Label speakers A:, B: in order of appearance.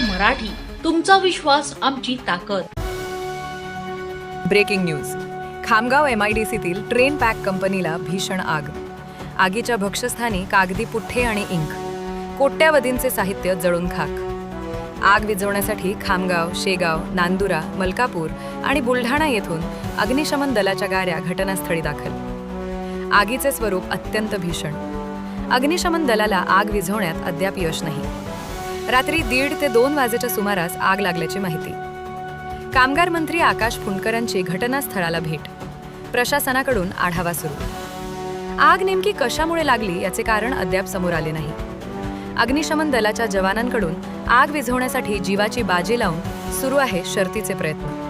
A: मराठी तुमचा विश्वास आमची ताकद.
B: Breaking news. Khamgaon M I D सीतील train pack कंपनीला भीषण आग. आगीच्या भक्षस्थानी कागदी पुठ्ठे आणि इंक. कोट्यावधींचे साहित्य जळून खाक. आग विझवण्यासाठी खामगाव शेगाव नांदुरा मलकापूर आणि बुलढाणा येथून अग्निशमन दलाच्या गाड्या घटनास्थळी दाखल. आगीचे स्वरूप अत्यंत भीषण. अग्निशमन दलाला आग विझवण्यात अद्याप यश नाही. रात्री दीड ते दोन वाजेच्या सुमारास आग लागल्याची माहिती. कामगार मंत्री आकाश फुंडकरांची घटनास्थळाला भेट. प्रशासनाकडून आढावा सुरू. आग नेमकी कशामुळे लागली याचे कारण अद्याप समोर आले नाही. अग्निशमन दलाच्या जवानांकडून आग विझवण्यासाठी जीवाची बाजी लावून सुरू आहे शर्तीचे प्रयत्न.